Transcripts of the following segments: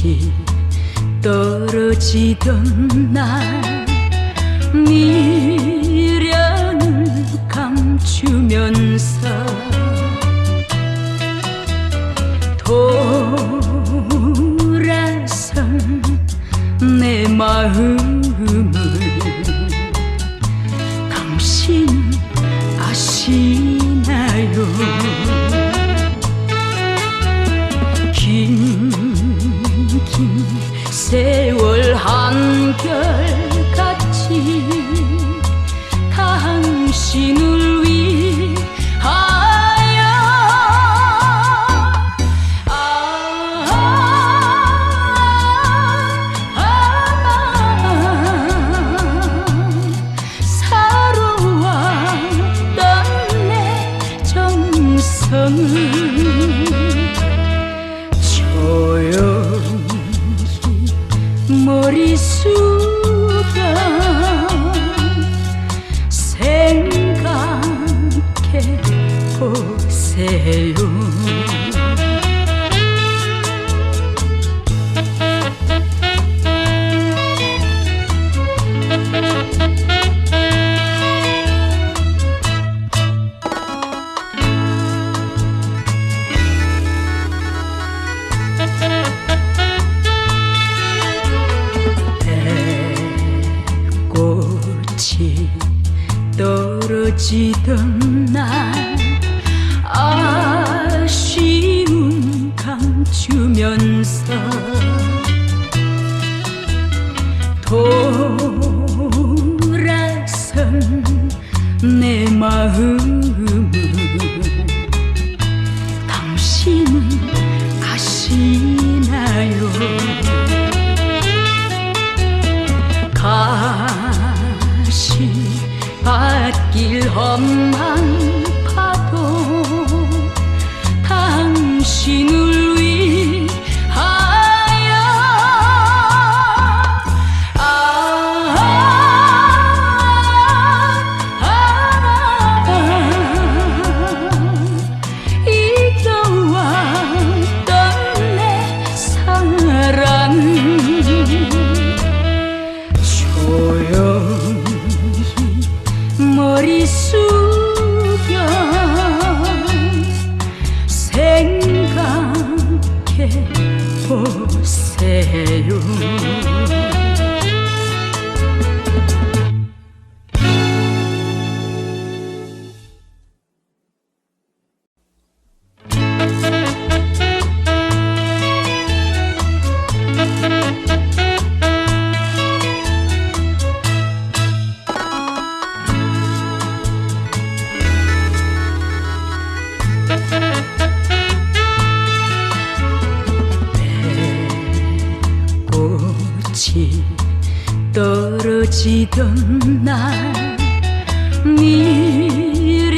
꽃이 떨어지던 날 미련을 감추면서 돌아선 내 마음을 보세요. 꽃이 떨어지던 날 감추면서 돌아선 내 마음을 당신은 아시나요? 가시 밭길 험한 파도 당신을 you. 지던 날 미련을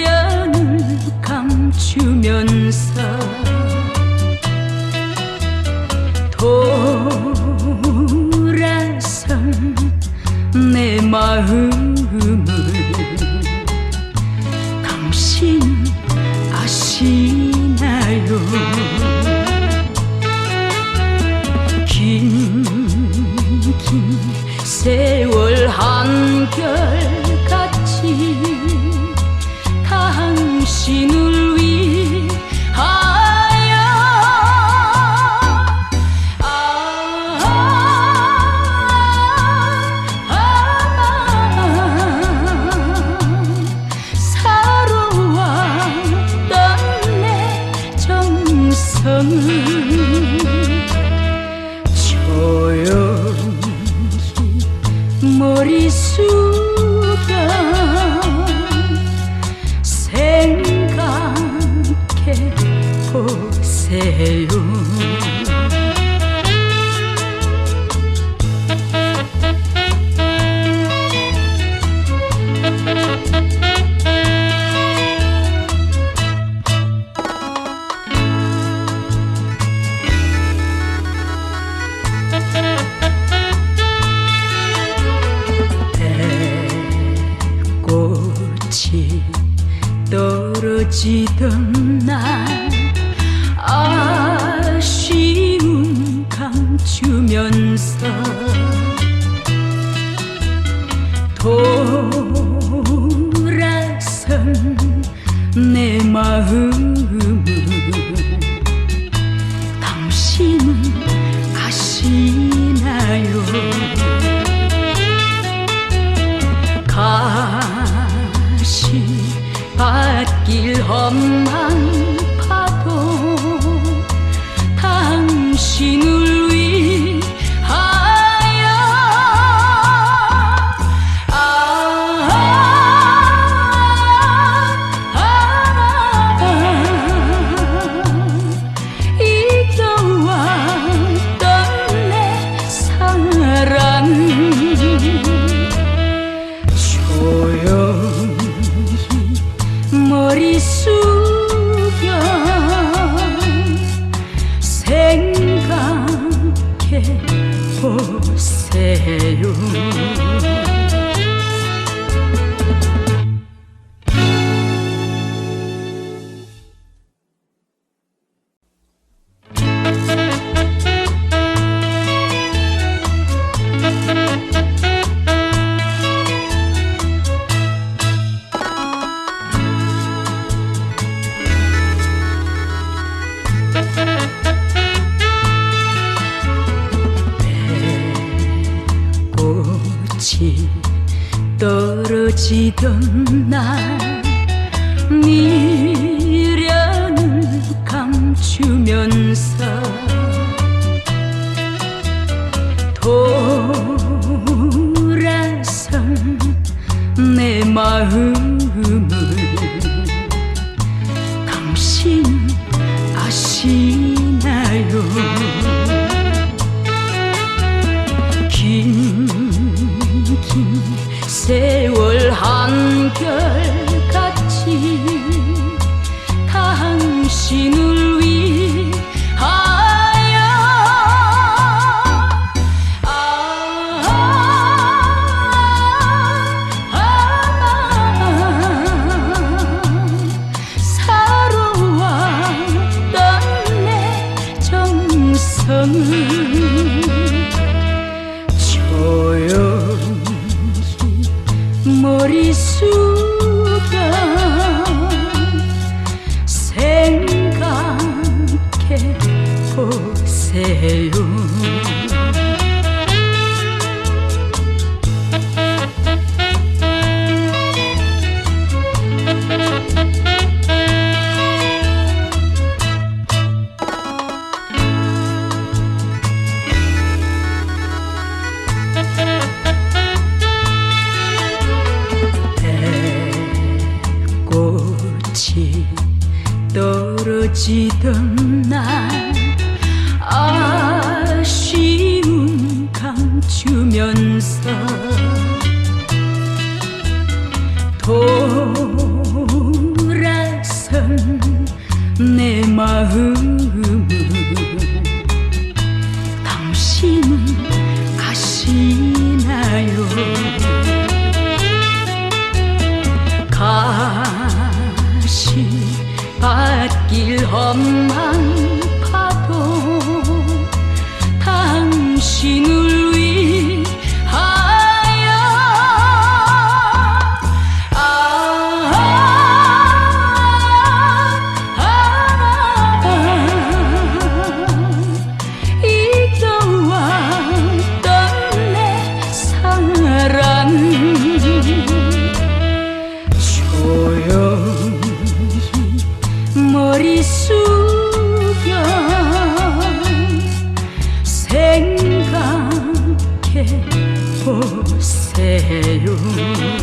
감추면서 돌아선 내 마음을 당신 아시나요 떨어지던 날 아쉬움 감추면서 돌아선 내 마음 지던 날 미련을 감추면서 돌아선 내 마음을 Good. 지던 날 아쉬움 감추면서 돌아선 내 마음 Donmaz you.